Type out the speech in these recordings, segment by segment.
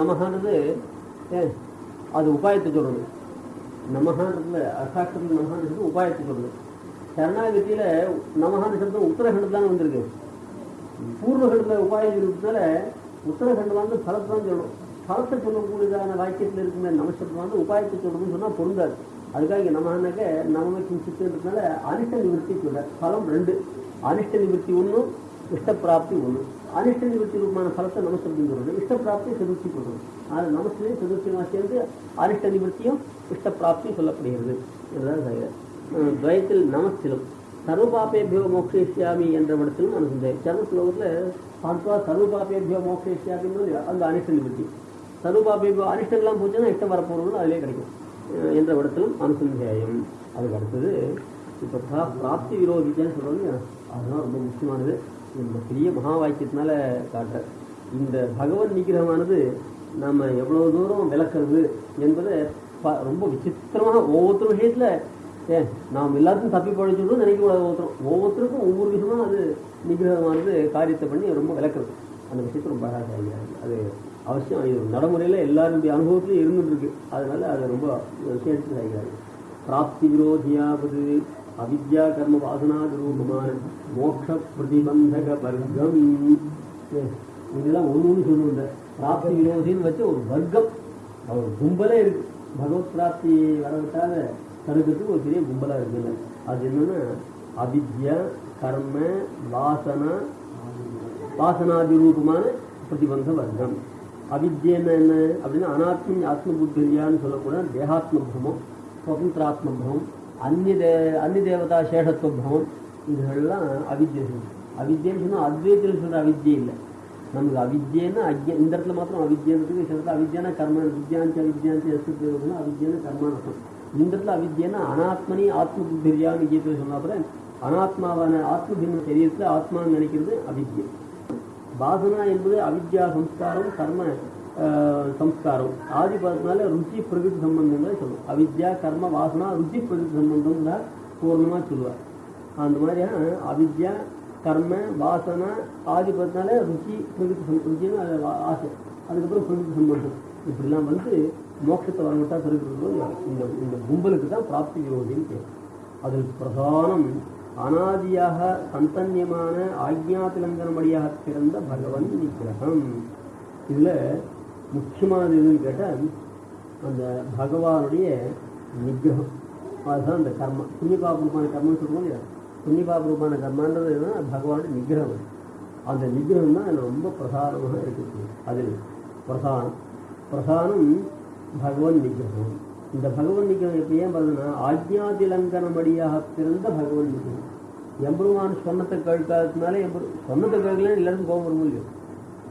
நமகானது அது உபாயத்தை சொல்றது. நமகான்றதுல அசாஸ்திரம் நமகான சப்தம் உபாயத்தை சொல்றது. சரணாகதியில நமகான சப்தம் உத்தரகண்டத்தில் தான் வந்திருக்கு. பூர்வகண்டத்தில் உபாயம் இருக்கிறதுனால உத்தரகண்டம் வந்து பலத்தை தான் சொல்லணும் பலத்தை சொல்லக்கூடியதான வாக்கியத்தில் இருக்கிற நமசப்தம் வந்து உபாயத்தை சொல்லணும்னு சொன்னா பொருந்தாது. அதுக்காக இங்க நமனாக்க நம கிஞ்சித்துன்றதுனால அனிஷ்ட நிவர்த்தி சொல்ல பலம் ரெண்டு. அனிஷ்ட நிவர்த்தி ஒன்று இஷ்டப்பிராப்தி ஒன்று அனிஷ்ட நிவர்த்தி ரூபமான பலத்தை நமசப்தம் சொல்றது இஷ்டப்பிராப்தி சதுர்த்தி சொல்றது அது நமசிலையும் சதுர்த்தியமாக சேர்ந்து அனிஷ்ட நிவர்த்தியும் இஷ்டப்பிராப்தியும் சொல்லப்படுகிறது. இதுதான் செய்கிறார் துவயத்தில் நமஸ்திலும் சர்வபாபேபியோ மோக்ஷேஷியாமி என்ற இடத்திலும் அனுசந்தேன் சர்வ ஸ்லோகத்தில் பார்த்தா சர்வபாபேபியோ மோக்ஷேஷியாமின்றது அந்த அனிஷ்ட நிவர்த்தி. சர்வபாபேபியோ அனிஷ்டங்கள்லாம் போச்சுன்னா இஷ்டம் வரப்போகிறவங்களும் அதிலே கிடைக்கும். என்ற இடத்திலும் அனுசந்தேயம் அதுக்கு அடுத்தது இப்போ பிராப்தி விரோதிக்கன்னு சொல்கிறது அதுதான் ரொம்ப முக்கியமானது. இந்த பெரிய மகா வாக்கியத்தினால காட்டுற. இந்த பகவன் நிகிரகமானது நம்ம எவ்வளோ தூரம் விளக்குறது என்பதை ப- ரொம்ப விசித்திரமாக ஒவ்வொருத்தர் விஷயத்தில் ஏன் நாம் எல்லாத்தையும் தப்பி பழிச்சுடும் நினைக்கக்கூடாது ஒவ்வொருத்தரும். ஒவ்வொருத்தருக்கும் ஒவ்வொரு விஷயமும் அது நிகிரகமானது காரியத்தை பண்ணி ரொம்ப விளக்குறது. அந்த விஷயத்தை ரொம்ப அழகாக அது அவசியம். இது நடைமுறையில் எல்லாருடைய அனுபவத்துலையும் இருந்துட்டு இருக்கு. அதனால அதை ரொம்ப சேர்த்து செய்கிறாங்க பிராப்தி விரோதியாவது அவித்யா கர்ம வாசனாதி ரூபமான மோட்ச பிரதிபந்தக வர்க்கம் ஏ, இதெல்லாம் ஒன்று ஒன்று சொல்லுங்க பிராப்தி விரோதின்னு வச்சு ஒரு வர்க்கம் ஒரு கும்பலே இருக்கு பகவத் பிராப்தி வரவிட்டாத தடுக்கிறதுக்கு ஒரு பெரிய கும்பலா இருக்குல்ல அது என்னன்னா அவித்யா கர்ம வாசனா வாசனாதி ரூபமான பிரதிபந்த வர்க்கம் அவித்யன்னா என்ன அப்படின்னா அனாத்ம ஆத்ம புத்தியான்னு சொல்லக்கூட தேகாத்ம பிரமம் சுதந்திராத்ம பிரமம் அந்நிய தே அந்நிய தேவதா சேஷத்துவ பிரமம் இதுகள்லாம் அவித்யை அவித்யன்னு சொன்னால் அத்வைத்தில் சொல்கிற அவித்யை இல்லை நமக்கு அவித்யன்னு அஜ்ய இந்த இடத்துல மாத்திரம் அவித்யன்றதுக்கு சில இடத்துல அவித்யானா கர்ம வித்யாந்தி அவித்யாந்தி எஸ்து அவித்யன்னு கர்மான்னு அர்த்தம் இந்த இடத்துல அவித்யன்னா அனாத்மனி ஆத்ம புத்திரியான்னு கீதை சொன்ன அப்புறம் அனாத்மாவான ஆத்ம பின்ன சரீரத்தில் ஆத்மான்னு நினைக்கிறது அவித்யை வாசனா என்பது அவித்யா சம்ஸ்காரம் கர்ம சம்ஸ்காரம் ஆதி பதத்தினால ருச்சி பிரகிருதி சம்பந்தங்களை சொல்லுவோம் அவித்யா கர்ம வாசனா ருச்சி பிரகிருதி சம்பந்தம் தான் பூர்ணமாக சொல்லுவார் அந்த மாதிரியான அவித்யா கர்ம வாசனா ஆதி பதத்தினால ருச்சி பிரகிருதி ருச்சின்னு ஆசை அதுக்கப்புறம் பிரகிருதி சம்பந்தம் இப்படிலாம் வந்து மோட்சத்தை வரவிட்டா பெருகிறது இந்த இந்த கும்பலுக்கு தான் பிராப்தி யோகின்னு பேர் அதில் பிரதானம் அனாதியாக சந்தன்யமான ஆக்ஞாதிலங்கனமடியாக பிறந்த பகவன் நிகிரகம் இதில் முக்கியமானது எதுன்னு கேட்டால் அந்த பகவானுடைய நிகிரகம் அதுதான் அந்த கர்மம் புண்ணியபாபரூபான கர்மம்னு சொல்லுவோம் இல்லையா? புண்ணியபாபரூபான கர்மான்றது என்னன்னா பகவானுடைய நிகிரகம் அந்த நிகிரகம் தான் ரொம்ப பிரதானமாக இருக்குது. அதில் பிரதானம் பிரதானம் பகவன் நிகிரகம் இந்த பகவன் நிகிரகம் இப்போ ஏன் வருதுன்னா ஆஜ்ஞாதிலங்கனமடியாக பிறந்த பகவன் நிகிரகம் எம்பெருமான் சொன்னத்தை கேட்காததுனால எம்பெரு சொன்னத்தை கேட்கலன்னு எல்லாருக்கும் கோபம் வரும்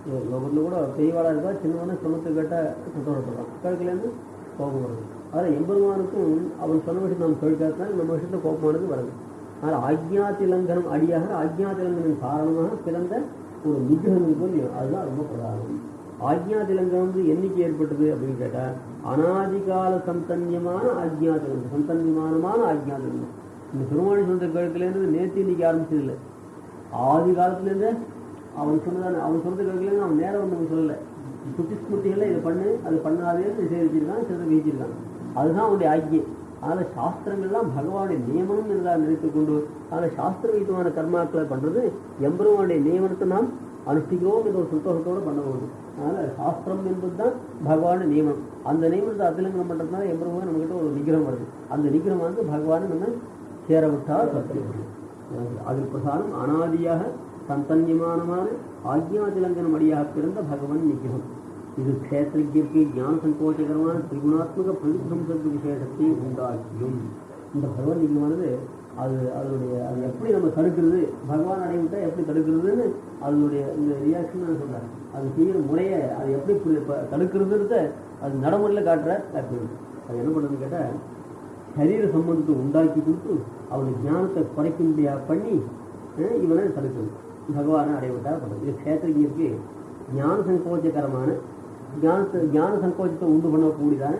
லோ- லோகத்துல கூட பெரியவாளாக இருந்தால் சின்னவனே சொன்னத்தை கேட்டால் சந்தோஷப்படுறான் கேட்கலன்னு கோபம் வருது. அதில் எம்பெருமானுக்கும் அவன் சொன்ன விஷயம் நாம் கேட்காததுனால நம்ம விஷயத்தில் கோபமானது வருது. அதனால் ஆக்ஞாதிலங்கனம் அடியாக ஆக்ஞாதிலங்கனம் காரணமாக பிறந்த ஒரு நிகிரகம் போல் அதுதான் ரொம்ப பிரதானம். ஆக்ஞாதிலங்கம் வந்து என்னைக்கு ஏற்பட்டது அப்படின்னு கேட்டால் அனாதிகால சந்தன்யமான ஆக்ஞாதிலங்கம் சந்தன்யமானமான ஆக்ஞாதிலங்கம் இந்த திருமணி சொந்த கேட்கலேருந்து நேற்று இன்னைக்கு ஆரம்பிச்சது இல்லை. ஆதி காலத்துலேருந்தே அவன் சொன்னதான அவன் சொந்த கேட்கலன்னு அவன் நேரம் வந்து சொல்லலை. சுத்தி ஸ்மூர்த்திகளில் இதை பண்ணு அது பண்ணாதேன்னு நிஷேதிச்சிருக்கான் சிறந்த வீச்சிருக்கான் அதுதான் அவனுடைய ஆக்கியை. அதனால் சாஸ்திரங்கள்லாம் பகவானுடைய நியமனம் என்றால் நினைத்து கொண்டு அதில் சாஸ்திர விதமான கர்மாக்களை பண்ணுறது எம்பெருமானுடைய நியமனத்தை நாம் அனுஷ்டிக்கிறோம் என்ற ஒரு சந்தோஷத்தோடு பண்ண வேண்டும் அதனால் சாஸ்திரம் என்பது தான் பகவான நியமனம். அந்த நியமனத்தை அதிலங்கனம் பண்ணுறதுனால எம்பெருமான் நம்மகிட்ட ஒரு நிகிரம் வருது. அந்த நிகிரம் வந்து பகவானை நம்ம சேர விட்டால் சத்தியம் அதில் பிரசாரம் அனாதியாக சந்தன்யமானமான ஆக்ஞாதிலங்கனம் அடியாக பிறந்த பகவன் நிகிரம் இது க்ஷேத்திரஜிற்கு ஞான சங்கோச்சகரமான திரிகுணாத்மக பிரதிசம்சத்து விசேஷத்தை உண்டாக்கியும். இந்த பகவன் நிகிரமானது அது அதனுடைய அது எப்படி நம்ம தடுக்கிறது? பகவான் அடைவிட்டா எப்படி தடுக்கிறதுன்னு அதனுடைய இந்த ரியாக்ஷன் நான் சொல்கிறேன் அது செய்கிற முறையை அது எப்படி தடுக்கிறதுன்றத அது நடைமுறையில் காட்டுற அது என்ன பண்ணுறதுன்னு கேட்டால் சரீர சம்பந்தத்தை உண்டாக்கி கொடுத்து அவனுக்கு ஞானத்தை குறைக்கும்படியா பண்ணி இவனை தடுக்கணும் பகவானை அடைவிட்டா பண்ணுறது இது கஷேத்திரஜிற்கு ஞான சங்கோச்சகரமான ஞானத்தை ஞான சங்கோச்சத்தை உண்டு பண்ணக்கூடியதான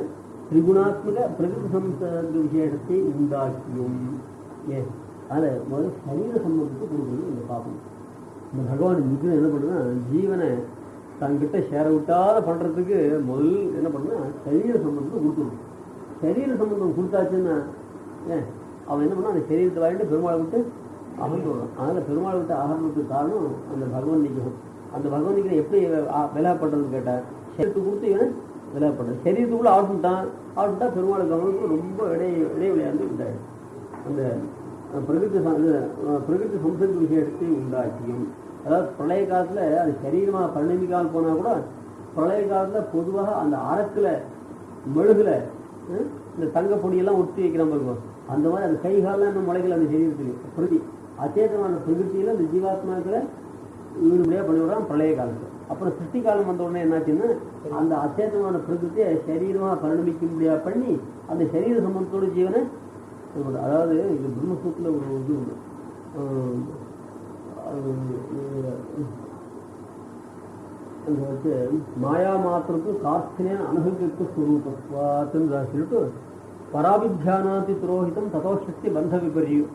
திரிகுணாத்மக பிரகிருதி சம்பந்த விசேஷத்தை உண்டாக்கியும். ஏ அதில் முதல்ல சரீர சம்பந்தத்தை கொடுக்கணும் இந்த பார்ப்போம் இந்த பகவான் நிற்கிறது என்ன பண்ணுன்னா ஜீவனை தங்கிட்ட சேர விட்டாத பண்றதுக்கு முதல் என்ன பண்ணுன்னா சரீர சம்பந்தத்தை கொடுத்துடும் சரீர சம்பந்தம் கொடுத்தாச்சுன்னா ஏன் அவன் என்ன பண்ணா அந்த சரீரத்தை வாங்கிட்டு பெருமாளை விட்டு அகர்ந்து வரும். அதனால் பெருமாள் விட்டு அகர்ந்ததுக்கு காரணம் அந்த பகவான் நிகழும் அந்த பகவான் நிகழம் எப்படி விளையாடுறதுன்னு கேட்டார் சரீரத்துக்கு கொடுத்து இவன் விளையாடுறது சரீரத்துக்குள்ளே ஆட்டுட்டான் ஆட்டுட்டா பெருமாள் கவனத்துக்கு ரொம்ப இடை இடைவெளியாந்து உண்டாயிடும் அந்த அஹ், பிரகிருதி ச- இது, பிரகிருதி விஷயத்தை உண்டாக்கியும். அதாவது பிரளய காலத்தில் அது சரீரமாக பரிணமிக்காமல் போனால் கூட பிரளய காலத்தில் பொதுவாக அந்த அறத்தில் மெழுகில் இந்த தங்க பொடியெல்லாம் ஒட்டி வைக்கிற மாதிரி இருக்கும் அந்த மாதிரி அந்த கை காலம் இன்னும் முளைக்கல அந்த சரீரத்துக்கு பிரதி. அச்சேதமான பிரகிருத்தியில இந்த ஜீவாத்மாக்களை ஈடுபடியாக பண்ணிவிடுறான் பிரளய காலத்தில். அப்புறம் சிருஷ்டி காலம் வந்த உடனே என்னாச்சுன்னா அந்த அச்சேதமான பிரகிருத்தியை சரீரமாக பரிணமிக்கும்படியா பண்ணி அந்த சரீர சம்பந்தத்தோட ஜீவனை அதாவது இது பிரம்மசூத்தில் ஒரு இது உண்டு. இது, மாயா மாத்திரத்து காஸ்தினே அனுபவிக்க ஸ்வரூபத்வாத்துன்னு சொல்லிட்டு பராபித்தியானாதி துரோகிதம் ததோஷக்தி பந்த விபரியும்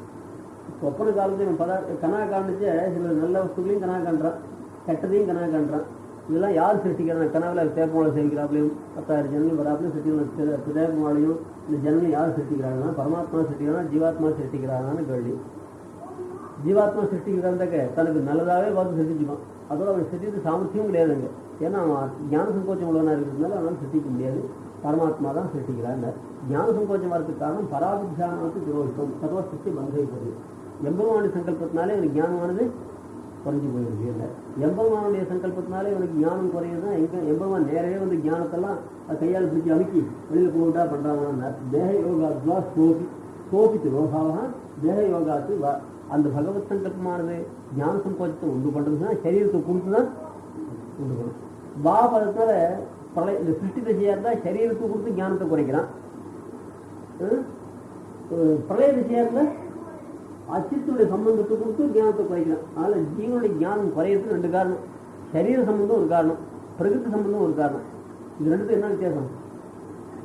ஒப்பன காலத்துல இவன் பதா கனா காணிச்சு சில நல்ல வஸ்துகளையும் கனா காண்றான். கெட்டதையும் கனா காண்றான். இதெல்லாம் யார் சிருஷ்டிக்கிறான்? கனவுல தேப்பமாலை சேர்க்கிறாப்லையும் பத்தாயிரம் ஜனங்கள் வராப்லையும் சிருஷ்டிக்கலாம் தேப்பமாலையும் இந்த ஜனங்கள் யார் சிருஷ்டிக்கிறாங்கன்னா பரமாத்மா சிருஷ்டிக்கிறானா ஜீவாத்மா சிருஷ்டிக்கிறாங்கன்னு கேள்வி. ஜீவாத்மா சிருஷ்டிக்கிறாந்தாக்க தனக்கு நல்லதாவே பார்த்து சிருஷ்டிச்சுப்பான். அதோட அவன் சிருஷ்டித்து சாமர்த்தியம் கிடையாதுங்க. ஏன்னா அவன் ஞான சங்கோச்சம் உள்ளவனா இருக்கிறதுனால அவனால் சிருஷ்டிக்க முடியாது. பரமாத்மா தான் சிருஷ்டிக்கிறாங்க ஞான சங்கோச்சம் வரதுக்கு காரணம் பராபித்தியானத்துக்கு துரோகித்தம். சர்வ சிருஷ்டி பந்தவிப்பது எம்பெருமானுடைய சங்கல்பத்தினாலே இவனுக்கு ஞானமானது குறைஞ்சு போயிருக்கு இல்லை. எம்பெருமானுடைய சங்கல்பத்தினாலே இவனுக்கு ஞானம் குறையுதுன்னா எங்க எம்பெருமான் நேரவே வந்து ஞானத்தெல்லாம் கையால் பிடிச்சி அழுக்கி வெளியில் போட்டா பண்றாங்கன்னா தேக யோகா சோபி சோபித்து ரோகாவா தேக யோகாத்து வ- அந்த பகவத் சங்கல்பமானது ஞான சங்கோச்சத்தை உண்டு பண்றதுன்னா சரீரத்தை கொடுத்து தான் உண்டு பண்ணும். பாபதத்தால பழைய இந்த சிருஷ்டி திசையாக இருந்தா சரீரத்தை கொடுத்து ஞானத்தை குறைக்கிறான். ஹம்? பிரளய திசையாக இருந்தால் அச்சித்துடைய சம்பந்தத்தை கொடுத்து ஞானத்தை குறைக்கலாம் அதனால ஜீவனுடைய ஞானம் குறையிறதுக்கு ரெண்டு காரணம். சரீர சம்பந்தம் ஒரு காரணம். பிரகிருதி சம்பந்தம் ஒரு காரணம். இது ரெண்டு என்ன வித்தியாசம்?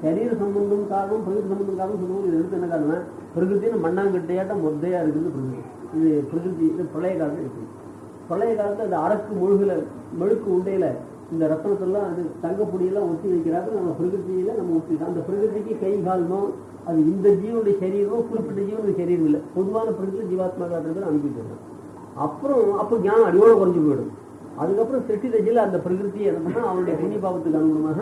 சரீர சம்பந்தம் காரணம் பிரகிருதி சம்பந்தம் காரணம் சொல்லுவோம் இது ரெண்டு என்ன காரணம் பிரகிருத்தின்னு மண்ணாங்கட்டையாட்ட மொத்தையா இருக்குது பிரகிருதி. இது பிரகிருதி இது பழைய காலத்தில் இருக்குது. பழைய காலத்தில் அந்த அரக்கு முழுகில் மெழுக்கு உண்டையில இந்த ரத்னத்தெல்லாம் அது தங்கப்பொடியெல்லாம் ஒட்டி வைக்கிறாங்க நம்ம பிரகிருதியில நம்ம ஒட்டிக்கலாம் அந்த பிரகிருதிக்கு கை கால்னோ அது இந்த ஜீவனுடைய சரீரமோ குறிப்பிட்ட ஜீவனுடைய சரீரம் இல்லை. பொதுவான பிரகிருதி ஜீவாத்மா அனுப்பிட்டு அப்புறம் அப்போ ஞானம் அடியோட குறைஞ்சு போயிடும். அதுக்கப்புறம் சிருஷ்டி தஜில அந்த பிரகிருதி என்ன அவனுடைய புண்ணிய பாவத்துக்கு அனுகுணமாக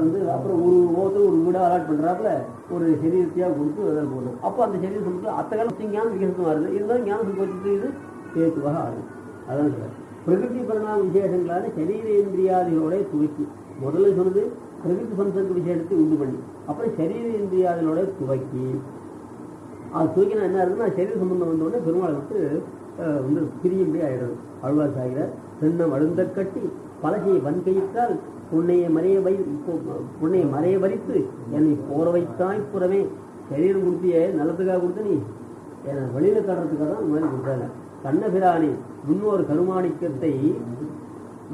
வந்து அப்புறம் ஒரு ஓத்து ஒரு வீடாக அலாட் பண்ணுறாப்புல ஒரு சரீரத்தையாக கொடுத்து அதில் போகணும் அப்போ அந்த சரீரம் சொல்லிட்டு அத்த ஞானம் விகசனம் வருது இருந்தாலும் ஞானம் சங்கோச்சத்துக்கு இது கேத்துவாக ஆகுது அதான் சார் பிரகிருதி பரிணாம விசேஷங்களான சரீரேந்திரியாதிகளோட துவைக்கு முதல்ல சொன்னது பிரகிருதி சம்சர்க்க விசேஷத்தை உண்டு பண்ணி. அப்புறம் சரீரேந்திரியாதிகளோட துவைக்கி. அது துவைக்கினா என்ன இருக்குன்னா சரீர சம்பந்தம் வந்த உடனே வந்து வந்து அஹ், வந்து பிரிய ஆயிடுது அழ்வார் சாகிற பெண்ணம் அழுந்த கட்டி பலகையை வன்கையிட்டால் புன்னையை மறைய வை புன்னையை மறைய வரித்து என்னை போற வைத்தாய் புறவே சரீரம் கொடுத்தியே நல்லதுக்காக கொடுத்த நீ. என்னை வெளியில தடுறதுக்காக தான் மாதிரி கொடுத்தாங்க. கண்ணபிராணி முன்னோர் கருமாணிக்கத்தை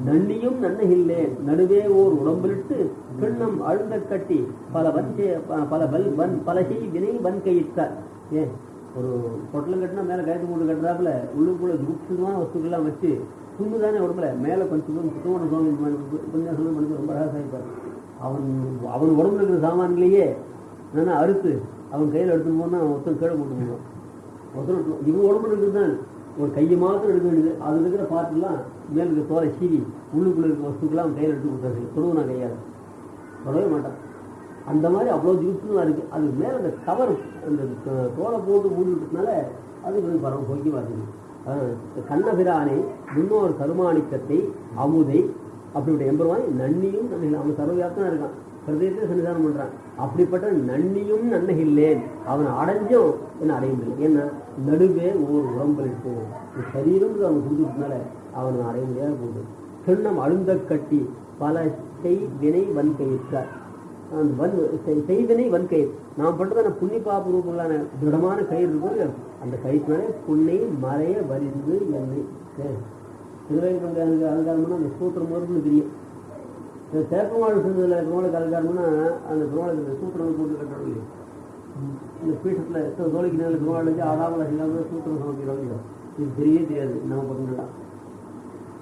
நன்னியும் நன்னகில்லேன் நடுவே ஓர் உடம்பிலிட்டு கிண்ணம் அழுந்த கட்டி பல வன்சே பல வல் வன் பலகை வினை வன் கையிட்டார் ஏ ஒரு பொட்டலம் கட்டினா மேலே கயத்து மூட்டு கட்டுறாப்புல உள்ளுக்குள்ள சுத்தமான வஸ்துக்கள்லாம் வச்சு துண்டு தானே உடம்புல மேலே கொஞ்சம் சுத்தமான சுவாமி கொஞ்சம் மனுஷன் ரொம்ப அழகாக அவன் அவன் உடம்புல இருக்கிற சாமான்களையே என்னன்னா அறுத்து அவன் கையில் எடுத்துன்னு போனால் அவன் ஒருத்தன் கீழே போட்டு போடுவான் ஒருத்தர் இவன் உடம்புல இருக்கிறது தான் ஒரு கையை மாத்திரம் எடுக்க வேண்டியது. அதில் இருக்கிற பாட்டெல்லாம் மேல தோலை சீவி உள்ளுக்குள்ளே இருக்கிற வஸ்துக்கெல்லாம் கையில் எடுத்து கொடுத்தாரு. தொடவு நான் கையாது தொடவே மாட்டான். அந்த மாதிரி அவ்வளோ ஜூஸ்லாம் இருக்கு. அதுக்கு மேலே அந்த கவர் அந்த தோலை போட்டு மூடிவிட்டதுனால அது கொஞ்சம் பரவ போக்கி வருது. கண்ணபிரானே முன்னோர் கருமாணிக்கத்தை அமுதை அப்படிப்பட்ட எம்பெருமான் நன்னியும் நன்னிகள் அவன் சர்வவியாப்தான் இருக்கான். ஹிருதயத்தில் சன்னிதானம் பண்றான். அப்படிப்பட்ட நன்னியும் நன்னகில்லேன் அவன் அடைஞ்சும் என்ன அடைய முடியல ஏன்னா நடுவே ஓர் இருக்கும் சரீரம் அவன் கொடுத்ததுனால அவனை அடைய முடியாத போகுது கிண்ணம் அழுந்த கட்டி பல செய் வினை வன்கையிட்டார் அந்த வன் செய்- செய்வினை வன்கயிறு நாம் பண்றதான புண்ணி பாப்பு ரூபங்களான திடமான கயிறு இருக்கும் அந்த கயிற்றுனாலே புண்ணை மறைய வரிந்து என்னை. திருவேங்கடம் அலங்காரம்னா அந்த சூத்திரம் முதல்ல தெரியும். இந்த சேப்பமாடு சொன்னதில் பெருமாளுக்கு அலங்காரம்னா அந்த பெருமாளுக்கு இந்த சூத்திரம் போட்டு கட்டணும் இல்லையா இந்த பீட்டத்தில் எத்தனை தோழிக்கு நேரம் பெருமாள் வச்சு ஆடாமல் இல்லாமல் சூத்திரம் சமைக்கிறோம் இல்லையா இது தெரியவே தெரியாது நம்ம பக்கங்கள்லாம்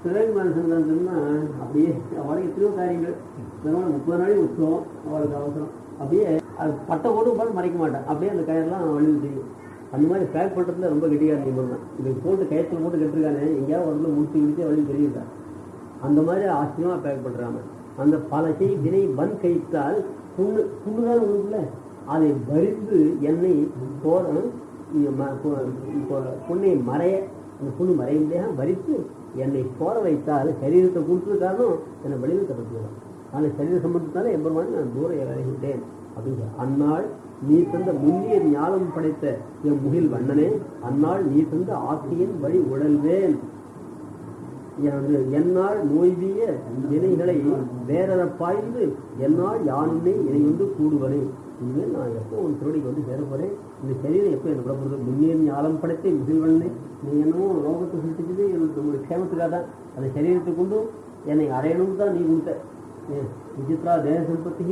சிவகமான சங்கரன்னா அப்படியே அவளுக்கு எத்தனையோ காரியங்கள். பெருமாள் முப்பது நாளைக்கு உற்சவம் அவளுக்கு அவசரம். அப்படியே அது பட்டை போட்டு உட்காந்து மறைக்க மாட்டேன். அப்படியே அந்த கயிறெல்லாம் வழிவு தெரியும் அந்த மாதிரி பேக் பண்ணுறதுல ரொம்ப கெட்டிக்கார நிபுணம் தான். இது போட்டு கயத்தில் போட்டு கட்டிருக்கானே எங்கேயாவது ஒரு முடிச்சு முடிச்சு வழி தெரியுதா? அந்த மாதிரி ஆச்சரியமாக பேக் பண்ணுறாங்க அந்த பல வினை வன் கைத்தால் புண்ணு புண்ணுதான் அதை வரித்து என்னை போற புண்ணை மறைய அந்த புண்ணு மறைய முடியாம வரித்து என்னை போற வைத்தால் சரீரத்தை கொடுத்தது காரணம் என்னை வெளியில் தடுத்துதான் அந்த சரீர சம்பந்தத்தால எம்பெருமான் நான் தூர இறங்கிட்டேன் அப்படின்னு அந்நாள் நீ தந்த முன்னிய ஞானம் படைத்த என் முகில் வண்ணனே அந்நாள் நீ தந்த ஆசையின் வழி உடல்வேன் எனது என்னால் நோய்விய வினைகளை வேறத பாய்ந்து என்னால் யானுமே இதை வந்து கூடுவனே. இனிமேல் நான் எப்போ உன் திருவடிக்கு வந்து சேர போறேன்? இந்த சரீரம் எப்போ எனக்கு விடப்படுறது முன்னே நீ ஆலம் படைத்த முகில்வண்ணே நீ என்னமோ லோகத்தை சிருஷ்டிச்சது எனக்கு உங்களுக்கு க்ஷேமத்துக்காக தான். அந்த சரீரத்தை கொண்டு என்னை அறையணும்னு தான் நீ கொடுத்த விசித்ரா தேக சம்பத்தி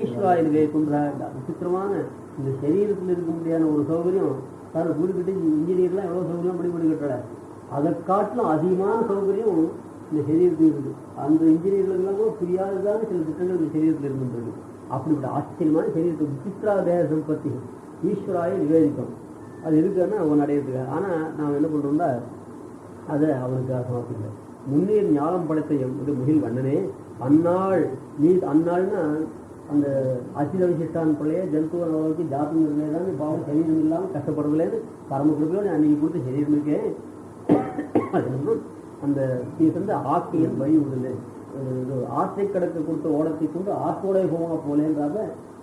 ஈஸ்வராயிலே கொன்ற விசித்திரமான இந்த சரீரத்தில் இருக்க முடியாத ஒரு சௌகரியம் சார் வீடு இன்ஜினியர்லாம் எவ்வளோ சௌகரியம் படி படி அதை காட்டிலும் அதிகமான சௌகரியம் இந்த சரீரத்தில் இருக்குது. அந்த இன்ஜினியர்களுக்கெல்லாம் கூட புரியாததான சில திட்டங்கள் இந்த சரீரத்தில் இருந்துருக்கு அப்படிப்பட்ட ஆச்சரியமான சரீரத்தை விசித்ரா தேக சம்பத்தி ஈஸ்வராய நிவேதிக்கும் அது இருக்குன்னா அவன் அடையிறதுக்கு ஆனால் நாம் என்ன பண்ணுறோம்னா அதை அவனுக்கு சமர்ப்பிக்கல முன்னேறி ஞானம் படைத்த எம் முகில் வண்ணனே அந்நாள் நீ அந்நாள்னா அந்த அசித விசிஷ்டான் பிள்ளைய ஜந்து அளவுக்கு ஜாதி நிர்ணயம் பாவம் சரீரம் இல்லாமல் கஷ்டப்படவில்லைன்னு பரம கிருப்பையோடு அன்னைக்கு கொடுத்து சரீரம் அது வந்து அந்த வந்து தந்த ஆக்கையின் வழி விடுது இது ஆசை கடக்க கொடுத்த ஓடத்தை கொண்டு ஆத்தோடைய போமா போலேன்றாத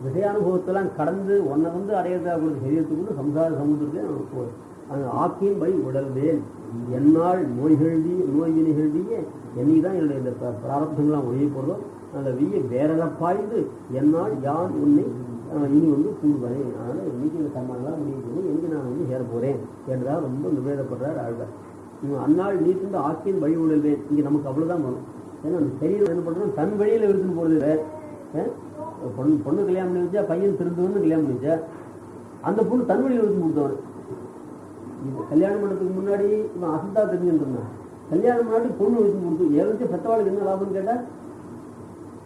விஷயானுபவத்தெல்லாம் கடந்து ஒன்றை வந்து அடையிறதா கொடுத்த சரீரத்துக்குண்டு சம்சார சமுதிரத்தை போ அந்த ஆக்கியின் வழி உடல்வேன் என்னால் எழுதி நோய் நிகழ்விய என்னை தான் என்னுடைய இந்த ப- பிராரப்தங்கள்லாம் ஒழிய போகிறதோ அந்த வீய வேறத பாய்ந்து என்னால் யான் உன்னை இனி வந்து கூடுவேன் அதனால் இன்னைக்கு இந்த கர்மாலாம் முடிய எங்கே நான் வந்து சேர போகிறேன் என்றால் ரொம்ப நிவேதப்படுறார் ஆழ்வார். அந்நாள் நீ தந்து ஆக்கியின் வழி உடல்வேன் இங்கே நமக்கு அவ்வளோதான் வரும் ஏன்னா அந்த சரீரம் என்ன பண்ணுறோம் தன் வழியில் இருக்குன்னு போகிறது இல்லை பொண்ணு பொண்ணு கல்யாணம் பண்ணி வச்சா பையன் திருந்தவன்னு கல்யாணம் பண்ணிச்சா அந்த பொண்ணு தன் வழியில் இருந்து கொடுத்தவன் இது கல்யாணம் பண்ணதுக்கு முன்னாடி இவன் அசந்தா தெரிஞ்சுட்டு இருந்தான். கல்யாணம் முன்னாடி பொண்ணு வச்சு கொடுத்து ஏதாச்சும் பெத்தவாளுக்கு என்ன லாபம்னு கேட்டா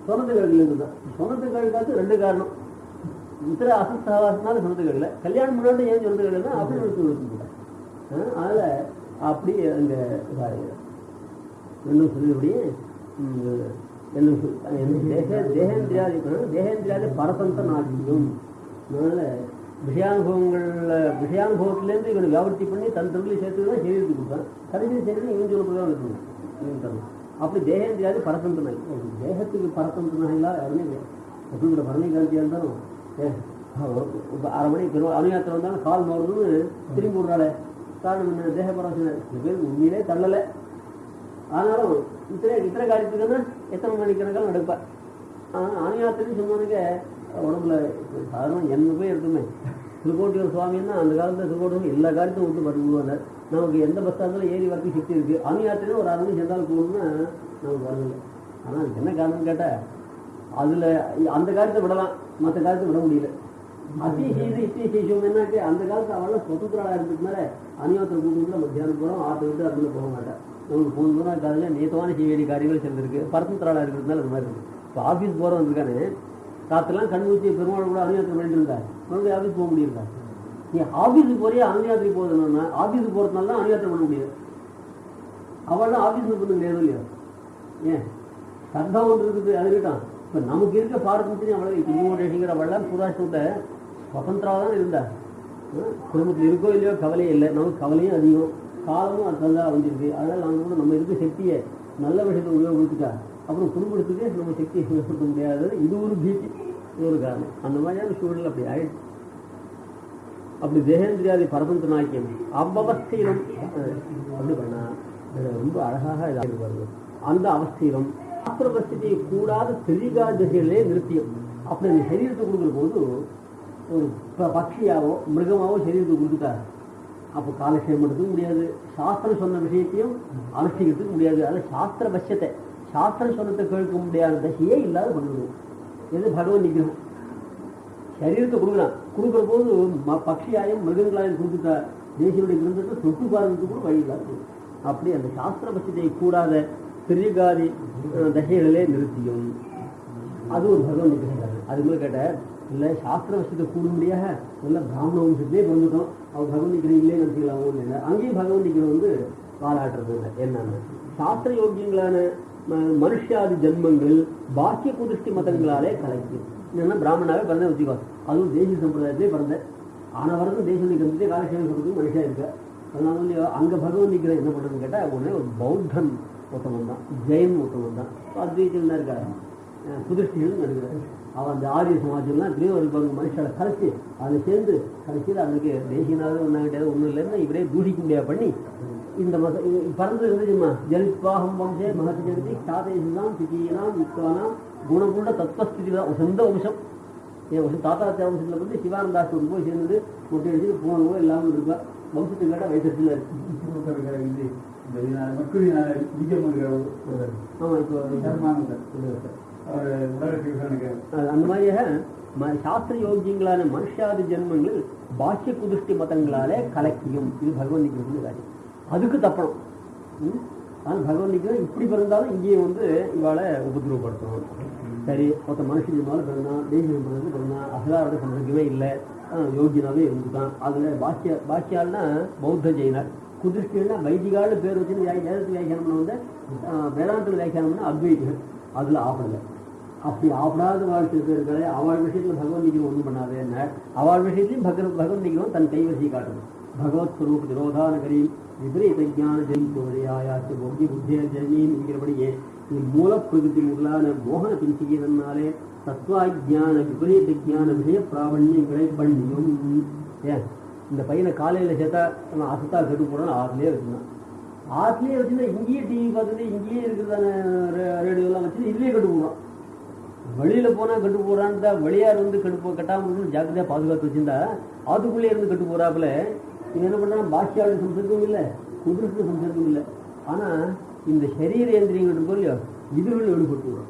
சொன்னது கழுகு இருந்தான் சொன்னது கழுகாத்து ரெண்டு காரணம். இத்தனை அசஸ்தாவாசனால சொன்னது கழுல கல்யாணம் முன்னாடி ஏன் சொன்னது கழுகுனா அப்படி ஒரு சொல்லிட்டு அதனால அப்படி இதாகிறது. இன்னும் சொல்லிபடியே என்ன தேக தேகேந்திரியாதி தேகேந்திரியாதி பரதந்திர நாட்டியம் அதனால விஷயானுபவங்கள்ல விஷயானுபவத்திலேருந்து இவனை வியாபர்த்தி பண்ணி தன் தொழிலை சேர்த்து தான் சரீரத்துக்கு கொடுத்தான் கடைசி சரீரம் இவன் சொல்லப்படி தான் தரணும் அப்படி தேகேந்திரியாதி பரதந்திர நாய் தேகத்துக்கு நாய்களா யாருமே இல்லை. எப்படி கூட பரணிகாந்தியா இருந்தாலும் அரை மணி பெரும் அணுயாத்திரம் வந்தாலும் கால் நோடுன்னு திரும்பி விடுறாளே. காரணம் என்ன? தேக பராசனை சில பேர் உண்மையிலே தள்ளலை. ஆனாலும் இத்தனை இத்தனை காரியத்துக்குன்னா எத்தனை மணிக்கணக்கால் நடப்பேன் ஆனால் அணுயாத்திரைன்னு சொன்னவனுக்கு உடம்புல சாதாரண என்ன போய் இருக்குமே. திருக்கோட்டியூர் சுவாமின்னா அந்த காலத்தில் திருக்கோட்டியூர் எல்லா காரியத்தையும் விட்டு பட்டு நமக்கு எந்த பஸ் ஸ்டாண்டில் ஏறி வரக்கு சக்தி இருக்குது அணுயாத்திரையும் ஒரு அரை மணி சென்றால் போகணும்னா நமக்கு வரதில்லை. ஆனால் என்ன காரணம் கேட்டால் அதில் அந்த காரியத்தை விடலாம். மற்ற காரியத்தை விட முடியல. அத்தி செய்து அந்த காலத்து அவெல்லாம் சொத்துக்குறாளாக இருக்கிறதுனால அநியோத்திர கூட்டு மத்தியானம் போகிறோம் ஆட்டை விட்டு அதுக்குள்ள போக மாட்டேன் உங்களுக்கு மூணு தூரம் காலையில் நேத்தமான செய்ய வேண்டிய காரியங்கள் சேர்ந்துருக்கு பரத்தந்திராளாக இருக்கிறதுனால அது மாதிரி இருக்கு இப்போ ஆஃபீஸ் போகிறவன் இருக்கானே ராத்திரெல்லாம் கண் ஊற்றி பெருமாள் கூட அனுயாத்திரம் பண்ணிட்டு இருந்தா மறுபடியும் ஆஃபீஸ் போக முடியுதா நீ ஆஃபீஸுக்கு போறியே அனுயாத்திரி போகுதுன்னா ஆஃபீஸுக்கு போகிறதுனால தான் அனுயாத்திரம் பண்ண முடியாது அவள் ஆஃபீஸில் பண்ணுங்க எதுவும் இல்லையா ஏன் சர்தா ஒன்று இருக்குது அது இருக்கட்டும் இப்போ நமக்கு இருக்க பார்த்து அவ்வளோ இப்போ இன்மோடேஷங்கிற அவள்லாம் சுதாஷ்டத்தை சுதந்திராக தான் இருந்தா குடும்பத்தில் இருக்கோ இல்லையோ கவலையே இல்லை. நமக்கு கவலையும் அதிகம். காலமும் அதுதான் அமைஞ்சிருக்கு. வந்துருக்கு அதனால் நம்ம கூட நம்ம இருக்க சக்தியை நல்ல விஷயத்தை உபயோகப்படுத்திட்டா அப்புறம் குடும்பத்துக்கு நம்ம சக்தியை உபயோகப்படுத்த முடியாது. இது ஒரு பீச்சு இது ஒரு காரணம். அந்த மாதிரியான சூழல் அப்படி ஆயிடுச்சு. அப்படி தேகேந்திரியாதி பரதந்திர நாக்கியம் அவ்வவஸ்தையிலும் அப்படி பண்ணா ரொம்ப அழகாக இதாக வருது அந்த அவஸ்தையிலும் சாஸ்திரபஸ்தியை கூடாத தெளிகா திசைகளே நிறுத்தியும். அப்படி அந்த சரீரத்தை கொடுக்குற போது ஒரு பட்சியாவோ மிருகமாவோ சரீரத்தை கொடுத்துட்டாரு. அப்போ காலக்ஷேபம் எடுத்துக்க முடியாது. சாஸ்திரம் சொன்ன விஷயத்தையும் அனுஷ்டிக்கிறதுக்கு முடியாது. அதில் சாஸ்திர பட்சத்தை. சாஸ்திரம் சொன்னதை கேட்க முடியாத தசையே இல்லாத பண்ணுவோம் எது பகவன் நிற்கணும் சரீரத்தை கொடுக்குறான். கொடுக்குற போது ம- பட்சியாயும் மிருகங்களாயும் கொடுத்துட்டா தேசியனுடைய கிரந்தத்தை தொட்டு பார்க்கறதுக்கு கூட வழி இல்லாத அப்படி அந்த சாஸ்திர பட்சத்தை கூடாத திரிகாதி தசைகளிலே நிறுத்தியும். அது ஒரு பகவன் நிகழ்ச்சி அது மாதிரி கேட்ட இல்லை சாஸ்திர வசத்தை கூடும்படியாக நல்ல பிராமண வம்சத்திலே பிறந்துட்டோம் அவங்க பகவன் இல்லையே நினைச்சிக்கலாம் இல்லை. அங்கேயும் பகவன் வந்து பாராட்டுறது இல்லை. என்னன்னு சாஸ்திர யோக்கியங்களான ம- மனுஷாதி ஜென்மங்கள் பாக்கிய குதிஷ்டி மதங்களாலே கலைக்கு. என்னன்னா பிராமணாவே பிறந்த வச்சுக்கோ அதுவும் தேசிய சம்பிரதாயத்திலே பிறந்த. ஆன வரதும் தேசிய நிற்கிறதுக்கு காலக்ஷேபம் சொல்றதுக்கு மனுஷா இருக்க. அதனால வந்து அங்க பகவன் நிக்கிற என்ன பண்றதுன்னு கேட்டா உடனே ஒரு பௌத்தன் ஒருத்தவன் தான் ஜெயன் ஒருத்தவன் தான். அத்வைத்தில் தான் இருக்காரு. அஹ் புதிஷ்டிகள் நடக்கிறார். அவன் அந்த ஆரிய சமாஜம்லாம் இருப்பாங்க மனுஷனை கலைச்சு அதில் சேர்ந்து கடைசியில் அவனுக்கு தேசியனாவது ஒன்றாகிட்டாவது ஒன்றும் இல்லைன்னு இவரே தூஷிக்க முடியாது பண்ணி இந்த மத பறந்து இருந்துச்சுமா ஜலித்வாகம் வம்சே மகத் ஜெகதி சாதேசனாம் திஜீனாம் வித்வானாம் குணகுண்ட தத்துவஸ்திதி தான் சொந்த வம்சம் என் வருஷம் தாத்தா வம்சத்தில் வந்து சிவானந்தாஸ் கொண்டு போய் சேர்ந்து முட்டை அடிச்சு போனவோ எல்லாமே இருப்பா. வம்சத்துக்கு கேட்டால் வயசத்தில் இருக்கு ஆமாம் இப்போ அந்த மாதிரியாக ம- சாஸ்திர யோகியங்களான மனுஷாதி ஜென்மங்கள் பாக்கிய குதிஷ்டி மதங்களாலே கலக்கியும். இது பகவன் காரியம். அதுக்கு தப்பணும். ஆனால் பகவன் இப்படி பிறந்தாலும் இங்கேயும் வந்து இவாளை உபதிரவப்படுத்தணும். சரி மொத்த மனுஷன் ஜென்மாவில் பிறந்தான் தெய்வம் பிறந்து பிறந்தான் அகலாரோட சம்பந்தமே இல்லை. யோகியனாவே இருந்துதான் அதுல பாக்கிய பாக்கியால்னா பௌத்த ஜெயினர். குதிஷ்டின்னா வைதிகால பேர் வச்சுன்னு வேதத்தில் வியாக்கியானம் பண்ண வந்து வேதாந்தத்தில் வியாக்கியானம் பண்ண அத்வைதிகள். அதுல ஆகலை. அப்படி ஆப்படாத வாழ்க்கை பேர்களை அவள் விஷயத்துல பகவன் நிகழ்வு ஒன்றும் பண்ணாதே என்ன? அவள் விஷயத்திலையும் பகவத் பகவத் நிகழ்வும் தன் கைவரிசை காட்டணும். பகவத் ஸ்வரூப திரோதானகரி விபரீத ஜான ஜெயித்தோரையாச்சு போகி புத்திய ஜனீன் என்கிறபடியே நீ மூல பிரகிருதி உள்ளான மோகன பிஞ்சிக்கிறதுனாலே தத்துவாஜான விபரீத ஜான விஷய பிராவண்யங்களை பண்ணியும். ஏன்? இந்த பையனை காலையில சேர்த்தா நான் அசத்தா கெட்டு போறான்னு ஆறுலயே வச்சிருந்தான் ஆத்துலயே வச்சுருந்தா இங்கேயே டிவி பார்த்துட்டு இங்கேயே இருக்கிறதான ரேடியோலாம் வச்சுட்டு இதுலயே கட்டு போடுறான் வெளியில போனா கெட்டு போறான்னு தான் வெளியார் வந்து கெட்டு போ கட்டாமல் ஜாக்கிரதையா பாதுகாத்து வச்சிருந்தா அதுக்குள்ளே இருந்து கெட்டு போறாப்புல இவன் என்ன பண்றான்? பாஷியாவில் சம்சர்க்கம் இல்லை குதிரத்து சம்சர்க்கம் இல்லை. ஆனா இந்த சரீர இயந்திரங்கள் இருக்கும் இல்லையோ இதுகளில் வெளிப்பட்டு வரும்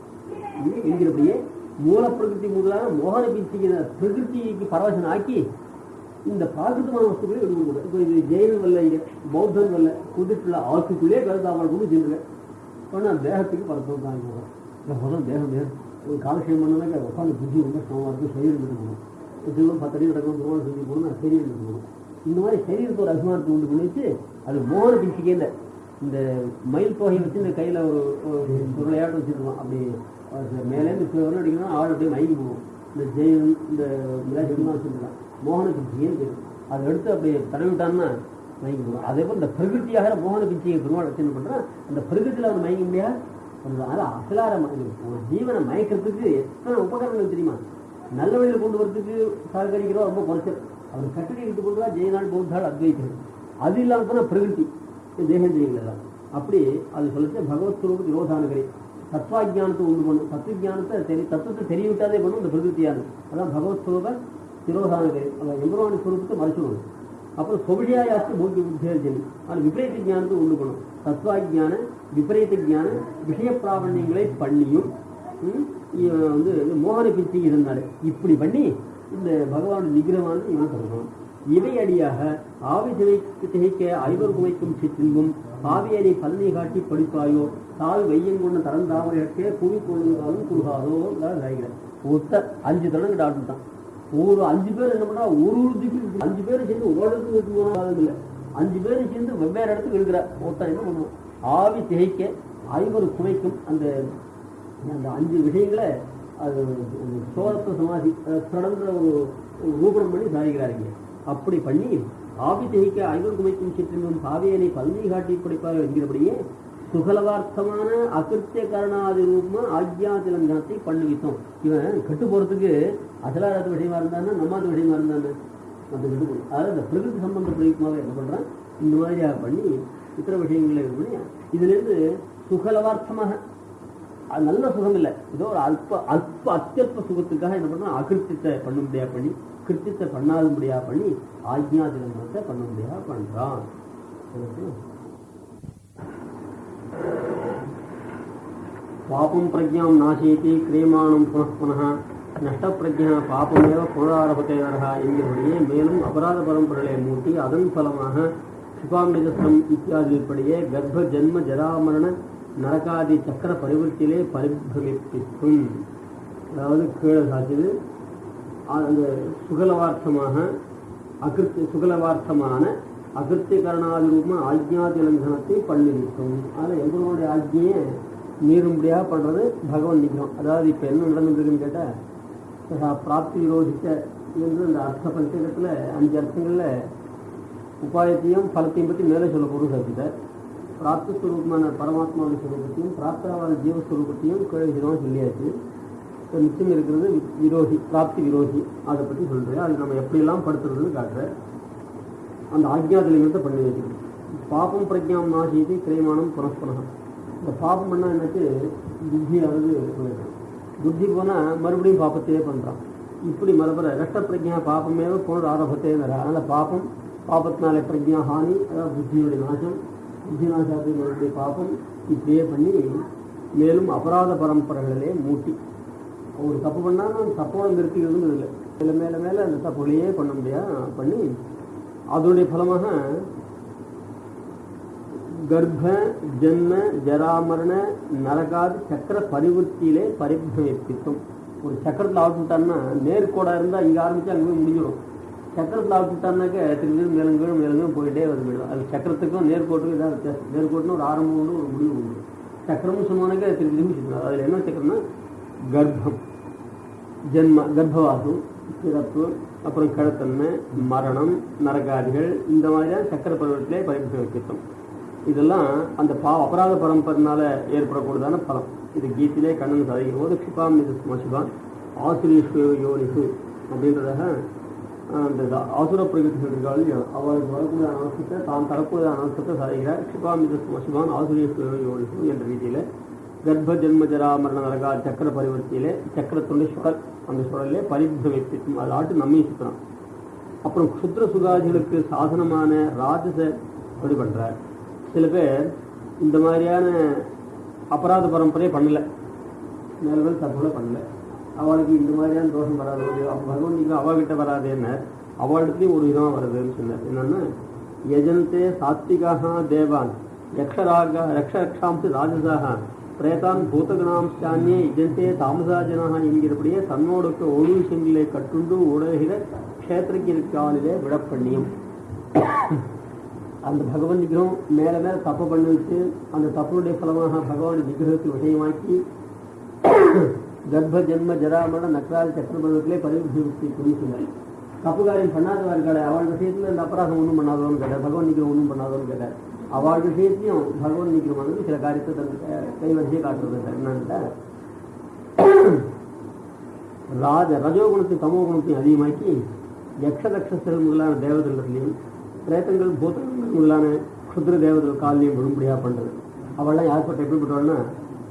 இது என்கிறபடியே மூல பிரகிருதி முதலான மோகன பிச்சிக்கிற பிரகிருதிக்கு பரவசனம் ஆக்கி இந்த பிராகிருதமான வஸ்துக்களே எடுக்கக்கூடாது இப்போ இது ஜெயின் வல்ல பௌத்தன் வல்ல குதிட்டுள்ள ஆத்துக்குள்ளே கருதாமல் கொண்டு சென்றுங்க. ஆனால் தேகத்துக்கு பரத்தம் தான் போகிறோம் இந்த முதல் தேகம் தேகம் ஒரு காலக்ஷேம் பண்ணனாக்க உட்காந்து புத்தி ரொம்ப சமமாக இருக்கும் சரீரம் இருக்கணும் திரும்ப பத்தடி நடக்கணும் திருமணம் செஞ்சு போகணும் சரீரம் இருக்கணும் இந்த மாதிரி சரீரத்தை ஒரு அசுமானத்தை உண்டு பண்ணிச்சு அது மோகன பிடிச்சிக்கே இந்த இந்த மயில் தொகையை வச்சு இந்த கையில் ஒரு ஒரு விளையாட்டு வச்சுருக்கோம் அப்படி மேலேருந்து இப்போ அடிக்கணும் ஆள் அப்படியே மயங்கி போகும். இந்த ஜெயம் இந்த விளையாட்டுலாம் வச்சுருக்கலாம் மோகன பிச்சிகேன்னு பேர் அதை எடுத்து அப்படியே தடவி விட்டான்னா மயங்கி போகும். அதே போல் இந்த பிரகிருத்தியாக மோகன பிச்சிகை பெருமாள் வச்சு என்ன பண்ணுறான் அந்த பிரகிருத்தியில் அவன் மயங்க முடியாது. அதனால அசலார ஒரு ஜீவனை மயக்கிறதுக்கு எத்தனை உபகரணங்கள் தெரியுமா? நல்ல வழியில் கொண்டு வரதுக்கு சககரிக்கிறோம் ரொம்ப குறைச்சல். அவர் கட்டடி விட்டு கொண்டு தான் ஜெயநாள் பௌத்தாள் அத்வைத்தல் அது இல்லாமல் போனால் பிரகிருதி. தேகேந்திரியங்கள் எல்லாம். அப்படி அது சொல்லிட்டு பகவத் விரோதானுகரை விரோதானகரி தத்வாஜானத்தை உண்டு பண்ணும் தத்துவஜானத்தை தெரி தத்துவத்தை தெரியவிட்டாதே பண்ணும் இந்த பிரகிருத்தியானது அதான் பகவத் ஸ்வரூப திரோதானகரி அதான் எம்பெருமானி ஸ்வரூபத்தை மறைச்சிடணும் அப்புறம் சொபிஷாயாஸ்து போக்கிய புத்தியர்ஜனி ஆனால் விபரீத ஜானத்தை உண்டு பண்ணும் தத்வாஜான விபரீத ஜான விஷய பிராவண்யங்களை பண்ணியும் வந்து மோகன பிச்சை இருந்தாரு. இப்படி பண்ணி இந்த பகவான் நிகிரமானது இவன் சொல்லணும் இவை அடியாக ஆவி திகைக்கு திகைக்க ஐவர் குமைக்கும் சிற்றின்பும் பாவியனை பல்லை காட்டி படிப்பாயோ தாவி வையங்கொண்ட தாமரை புவி கொள்ளுங்காலும் குறுகாதோ லைகிற ஒத்த அஞ்சு தடவை டாக்டர் தான். ஒரு அஞ்சு பேர் என்ன பண்ணா ஒரு ஒரு திக்கு அஞ்சு பேரும் சேர்ந்து ஒரு இடத்துக்கு எடுத்து போனாலும் இல்லை. அஞ்சு பேரும் சேர்ந்து வெவ்வேறு இடத்துக்கு இருக்கிற ஒருத்தர் என்ன பண்ணுவோம் ஆவி திகைக்க ஐவர் குமைக்கும் அந்த அந்த அஞ்சு விஷயங்களை அது சோரத்த சமாதி தொடர்ந்து ஒரு ரூபணம் பண்ணி சாதிக்கிறாருங்க அப்படி பண்ணி ஆவி திகைக்க ஐவர் குமைக்கும் சிற்றினும் பாவியனை பல்வி காட்டி படிப்பார் என்கிறபடியே சுகலவார்த்தமான அகிருத்திய கரணாதி ரூபமா ஆக்யா திலங்கனத்தை பண்ணுவித்தோம் இவன் கட்டு போறதுக்கு அசலாரத்த விஷயமா இருந்தானே நம்மாத விஷயமா இருந்தானே அந்த கெட்டு அதாவது இந்த பிரகிருதி சம்பந்த பிரயுக்மாவை என்ன பண்றான்? இந்த மாதிரியாக பண்ணி இத்தனை விஷயங்களை இது பண்ணி இதுலேருந்து சுகலவார்த்தமாக அது நல்ல சுகம் இல்லை ஏதோ ஒரு அல்ப அல்ப அத்தியல்ப சுகத்துக்காக என்ன பண்றான்? அகிருத்தியத்தை பண்ணும்படியா பண்ணி கிருத்தியத்தை பண்ணாதும்படியா பண்ணி ஆக்ஞாதிலங்கத்தை பண்ண முடியா பண்றான். எனக்கு పాపం ప్రజ్ఞాం నాశయతి క్రియమాణం పునః పునః நஷ்டப்பிரஜா பாபமேவ புனராரபத்தை வரஹா என்கிறபடியே மேலும் அபராத பரம்பரைகளை மூட்டி அதன் பலமாக சுகாமிதஸ்ரம் இத்தியாதிப்படியே கர்ப்ப ஜென்ம ஜராமரண நரகாதி சக்கர பரிவர்த்தியிலே பரிபிரமிப்பிக்கும் அதாவது கீழே சாத்தியது அந்த சுகலவார்த்தமாக அகிருத்தி சுகலவார்த்தமான அகிருத்திகரணாதி ரூபம் ஆஜ்ஞாதி லங்கனத்தை பண்ணிருக்கும் அதில் எங்களுடைய ஆக்ஞையை மீறும்படியாக பண்ணுறது பகவான் நிற்கிறோம் அதாவது இப்போ என்ன நடந்துருக்குன்னு கேட்டால் பிராப்தி விரோதித்த என்று இந்த அர்த்த பஞ்சகத்தில் அஞ்சு அர்த்தங்களில் உபாயத்தையும் பலத்தையும் பற்றி மேலே சொல்ல பொருள் சத்திட்டார் பிராப்தி ஸ்வரூபமான பரமாத்மாவுடைய ஸ்வரூபத்தையும் பிராப்தாவான ஜீவஸ்வரூபத்தையும் கேள்விதான் சொல்லியாச்சு. இப்போ நிச்சயம் இருக்கிறது வி- விரோதி பிராப்தி விரோதி அதை பற்றி சொல்கிறேன் அது நம்ம எப்படியெல்லாம் படுத்துறதுன்னு காட்டுறேன். அந்த ஆக்ஞாதலிங்கத்தை பண்ணி வச்சுக்கணும் பாபம் பிரஜாம் நாசியது கிரைமானம் புனஸ்புனகம். இந்த பாபம் பண்ணால் எனக்கு புத்தியானது அதாவது புத்தி போனால் மறுபடியும் பாப்பத்தையே பண்ணுறான் இப்படி மறுபுற ரெட்ட பிரஜா பாபமேவ போன ஆரம்பத்தே வர. அதனால் பாபம் பாபத்தினால பிரஜா ஹானி அதாவது புத்தியுடைய நாசம். புத்தி நாசாதி மறுபடியும் பாபம் இப்படியே பண்ணி மேலும் அபராத பரம்பரைகளிலே மூட்டி. ஒரு தப்பு பண்ணாலும் அந்த தப்போட நிறுத்திக்கிறதுன்னு இல்லை. மேலே மேலே மேலே அந்த தப்புகளையே பண்ண முடியாது பண்ணி அதனுடைய பலமாக கர்ப்ப ஜென்ம ஜராமரண நரகாதி சக்கர பரிவர்த்தியிலே பரிபிரமிப்பித்தோம் ஒரு சக்கரத்தில் ஆட்டுட்டான்னா நேர்கோடா இருந்தால் இங்கே ஆரம்பிச்சு அங்கே போய் முடிஞ்சிடும். சக்கரத்தில் ஆட்டுட்டான்னாக்க திரும்பி மேலும் கீழும் மேலும் போயிட்டே வந்து போயிடும். அது சக்கரத்துக்கும் நேர்கோட்டுக்கும் இதாக வித்தியாசம். நேர்கோட்டுன்னு ஒரு ஆரம்பம் உண்டு ஒரு முடிவு உண்டு. சக்கரம்னு சொன்னாக்க திரும்பி திரும்பி சுற்றணும் அதில் என்ன சக்கரம்னா கர்ப்பம். ஜென்ம கர்ப்பவாசம் பிறப்பு அப்புறம் கடத்தன்மை மரணம் நரகாதிகள் இந்த மாதிரியான சக்கர பருவத்திலே பரிபிரமிப்பித்தம் இதெல்லாம் அந்த பா அபராத பரம்பரைனால ஏற்படக்கூடியதான பலம். இது கீத்திலே கண்ணன் சாதிக்கும் போது க்ஷிபாம் இது மசிபான் ஆசிரியஸ்வ யோனிசு அப்படின்றதாக அந்த ஆசுர பிரகதி அவருக்கு வரக்கூடிய அனவசத்தை தான் தரக்கூடிய அனவசத்தை சாதிக்கிறார். க்ஷிபாம் இது மசிபான் ஆசிரியஸ்வ யோனிசு என்ற ரீதியில் கர்ப்ப ஜென்ம ஜரா மரண நரகா சக்கர பரிவர்த்தியிலே சக்கரத்துடைய சுழல் அந்த சுழலே பரிபிரமிப்பிக்கும் அது ஆட்டு நம்மையும் சுத்தனம் அப்புறம் சுத்திர சுகாதிகளுக்கு சாதனமான ராஜச வழி பண்றார். சில பேர் இந்த மாதிரியான அபராத பரம்பரையை பண்ணல. மேல பேர் தப்புகளை பண்ணல. அவளுக்கு இந்த மாதிரியான தோஷம் வராது. ஒரு பகவான் நீங்க அவகிட்ட வராதேன்னு அவளிடத்துலயும் ஒரு விதமாக வருதுன்னு சொன்னார். என்னன்னா யஜந்தே சாத்விகாக தேவான். யக்ஷராக ரக்ஷ ரக்ஷாம்சு ராஜசாக பிரேதான் பூதகணாம்சானியே யஜந்தே தாமசா ஜனாக என்கிறபடியே தன்னோடுக்கு ஒழு செங்கிலே கட்டுண்டு உலகிற க்ஷேத்திரக்கிற்காலிலே விடப்பண்ணியும். அந்த பகவன் விக்கிரகம் மேல மேல தப்பு பண்ணி வச்சு அந்த தப்புடைய பலமாக பகவான் விக்கிரகத்தை விஷயமாக்கி கர்ப்ப ஜென்ம ஜராமரண நக்கரால் சக்கரபதத்திலே பரிவிருத்தி சொன்னார். தப்பு காரியம் பண்ணாதவா அவன் அவள் விஷயத்துல இந்த அபராதம் ஒன்றும் பண்ணாதவன் கேட்டார். பகவான் நிற்கிறோம் ஒன்றும் பண்ணாதவன் கேட்டார். அவள் விஷயத்தையும் பகவான் நிற்கிறோம் சில காரியத்தை தன் கைவரிசையை காட்டுறது என்னன்னு ராஜ ரஜோகுணத்தையும் தமோ குணத்தையும் அதிகமாக்கி யக்ஷதக்ஷஸ்தர்கள் முதலான தேவதைகளிலையும் பிரேத்தங்கள் பூத்தங்கள் முதலான குதிர தேவதைகள் காலையும் விழும்படியாக பண்ணுறது அவள்லாம் யார்பட்ட எப்படிப்பட்டவள்னா